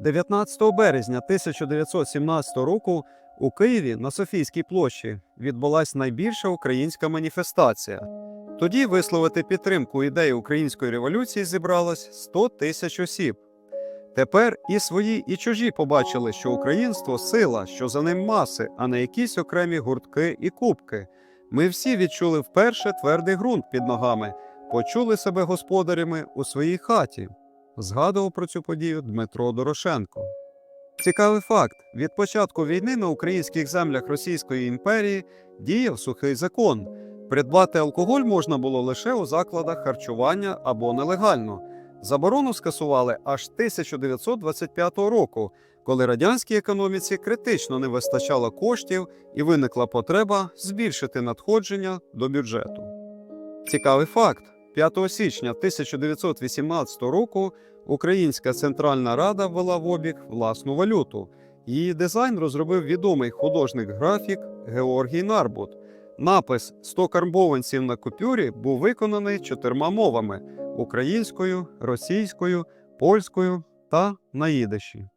19 березня 1917 року у Києві на Софійській площі відбулась найбільша українська маніфестація. Тоді висловити підтримку ідеї української революції зібралось 100 тисяч осіб. Тепер і свої, і чужі побачили, що українство сила, що за ним маси, а не якісь окремі гуртки і кубки. Ми всі відчули вперше твердий ґрунт під ногами, почули себе господарями у своїй хаті. Згадував про цю подію Дмитро Дорошенко. Цікавий факт: від початку війни на українських землях Російської імперії діяв сухий закон. Придбати алкоголь можна було лише у закладах харчування або нелегально. Заборону скасували аж 1925 року, коли радянській економіці критично не вистачало коштів і виникла потреба збільшити надходження до бюджету. Цікавий факт: 5 січня 1918 року Українська Центральна Рада ввела в обіг власну валюту. Її дизайн розробив відомий художник-графік Георгій Нарбут. Напис «100 карбованців на купюрі був виконаний чотирма мовами українською, російською, польською та на їдиші.